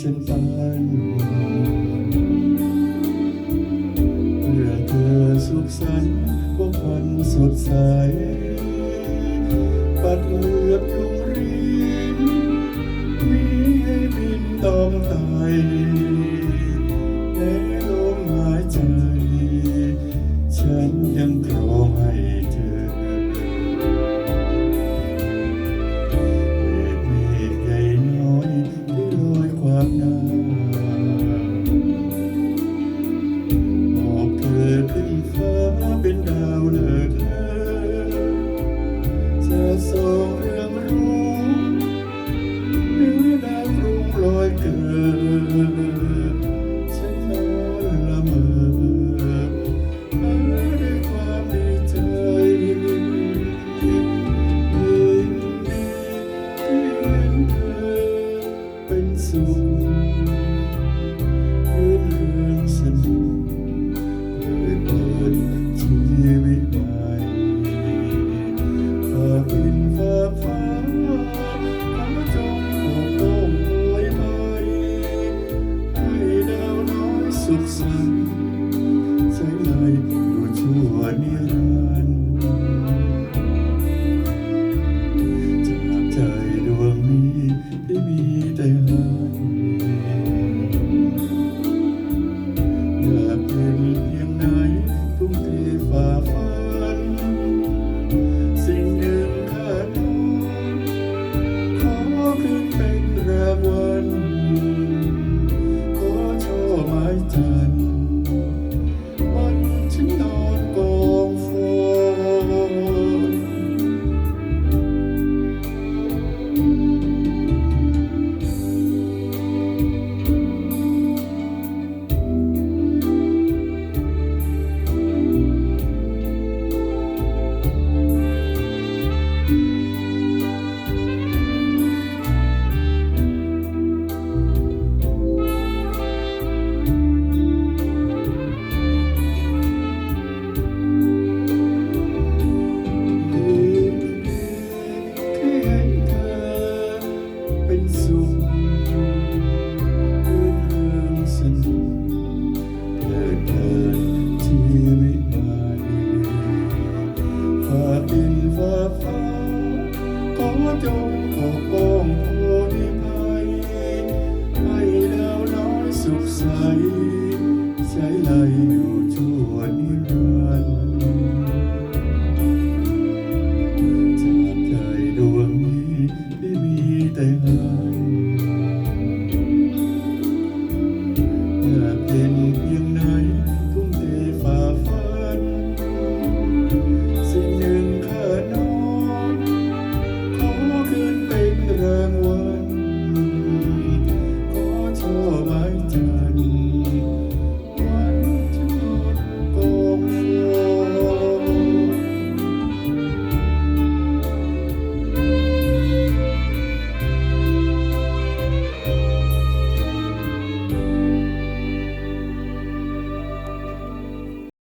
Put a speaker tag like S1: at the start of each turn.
S1: เส้นทางเพื่อเธอสุขสันบกวันสดใส ปัดเหลือบยุงรีมีให้บินต้องตายในลมหายใจ ฉันยังครอง Jesus. Tình! จงปกป้องผู้ลี้ภัแล้วน้อยสุขใสใช้ไหลอยู่ชั่วนิรันด์จากใจดวงนี้ที่มีแต่ห้เมื่อเป็น